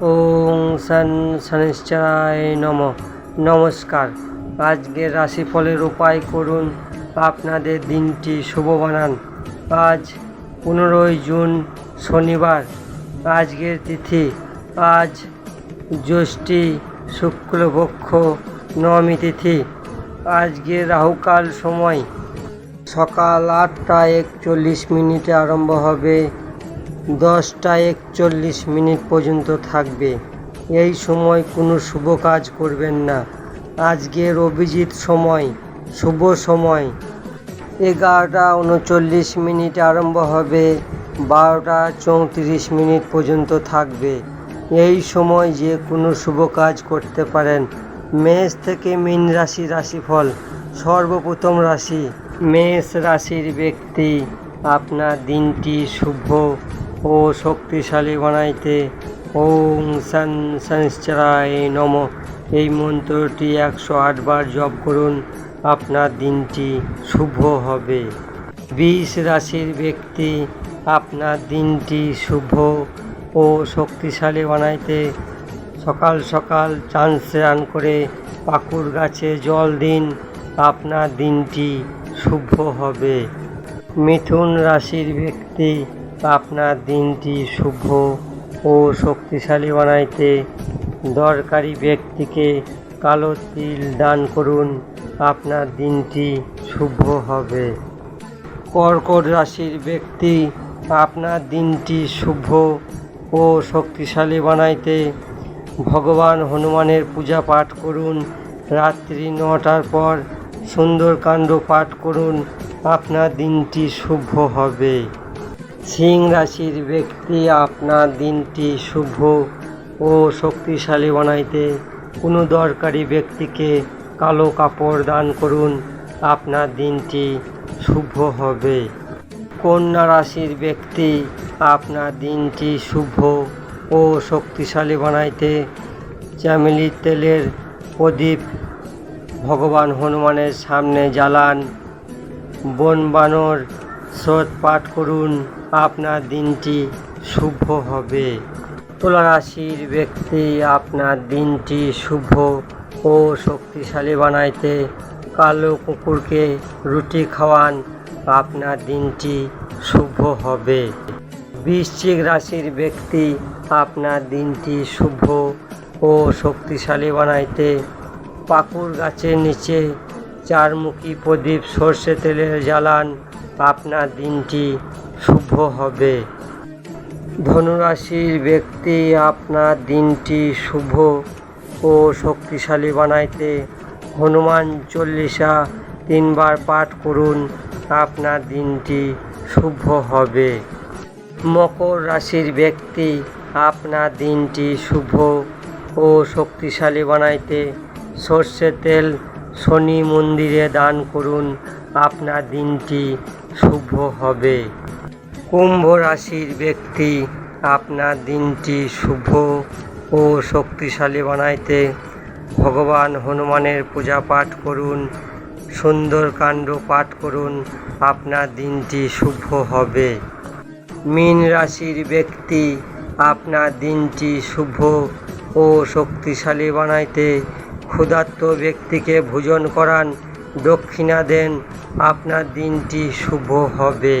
ওং সান শনিশ্চরায় নম। নমস্কার। আজকের রাশিফলের উপায় করুন। আপনাদের দিনটি শুভ বানান। আজ পনেরোই জুন, শনিবার। আজকের তিথি। আজ জ্যৈষ্ঠী শুক্লপক্ষ নবমী তিথি। আজকে রাহুকাল সময়। সকাল আটটা একচল্লিশ মিনিটে আরম্ভ হবে। দশটা একচল্লিশ মিনিট পর্যন্ত থাকবে। এই সময় কোনো শুভ কাজ করবেন না। আজকের অভিজিৎ সময়, শুভ সময়। এগারোটা উনচল্লিশ মিনিট আরম্ভ হবে, বারোটা চৌত্রিশ মিনিট পর্যন্ত থাকবে। এই সময় যে কোনো শুভ কাজ করতে পারেন। মেষ থেকে মীন রাশি, রাশিফল, সর্বপ্রথম রাশি, মেষ রাশির ব্যক্তি, আপনার দিনটি শুভ। ও শক্তিশালী বানাইতে। ওং সান শনিশ্চরায় নম। এই মন্ত্রটি একশো আটবার জপ করুন, আপনার দিনটি শুভ হবে। বিষ রাশির ব্যক্তি, আপনার দিনটি শুভ ও শক্তিশালী বানাইতে। সকাল সকাল চান স্নান করে পাকুর গাছে জল দিন, আপনার দিনটি শুভ হবে। মিথুন রাশির ব্যক্তি আপনার দিনটি শুভ ও শক্তিশালী বানাইতে দরকারি ব্যক্তিকে কালো তিল দান করুন। আপনার দিনটি শুভ হবে। কর্কট রাশির ব্যক্তি, আপনার দিনটি শুভ ও শক্তিশালী বানাইতে ভগবান হনুমানের পূজা পাঠ করুন। রাত্রি নটার পর সুন্দরকাণ্ড পাঠ করুন। আপনার দিনটি শুভ হবে। সিং রাশির ব্যক্তি আপনার দিনটি শুভ ও শক্তিশালী বানাইতে কোনো দরকারি ব্যক্তিকে কালো কাপড় দান করুন, আপনার দিনটি শুভ হবে। কন্যা রাশির ব্যক্তি আপনার দিনটি শুভ ও শক্তিশালী বানাইতে চামেলির তেলের প্রদীপ ভগবান হনুমানের সামনে জ্বালান। বন বানর স্রোত পাঠ করুন, আপনার দিনটি শুভ হবে। তুলা রাশির ব্যক্তি আপনার দিনটি শুভ ও শক্তিশালী বানাইতে কালো কুকুরকে রুটি খাওয়ান, আপনার দিনটি শুভ হবে। বৃশ্চিক রাশির ব্যক্তি আপনার দিনটি শুভ ও শক্তিশালী বানাইতে পাকুর গাছের নিচে চারমুখী প্রদীপ সর্ষে তেলের জ্বালান আপনার দিনটি শুভ হবে। ধনুরাশির ব্যক্তি, আপনার দিনটি শুভ ও শক্তিশালী বানাইতে হনুমান চল্লিশা তিনবার পাঠ করুন, আপনার দিনটি শুভ হবে। মকর রাশির ব্যক্তি, আপনার দিনটি শুভ ও শক্তিশালী বানাইতে সর্ষে তেল শনি মন্দিরে দান করুন, আপনার দিনটি শুভ হবে। কুম্ভ রাশির ব্যক্তি, আপনার দিনটি শুভ ও শক্তিশালী বানাইতে ভগবান হনুমানের পূজা পাঠ করুন সুন্দরকাণ্ড পাঠ করুন, আপনার দিনটি শুভ হবে। মীন রাশির ব্যক্তি, আপনার দিনটি শুভ ও শক্তিশালী বানাইতে ক্ষুধার্ত ব্যক্তিকে ভোজন করান দক্ষিণা দেন আপনার দিনটি শুভ হবে।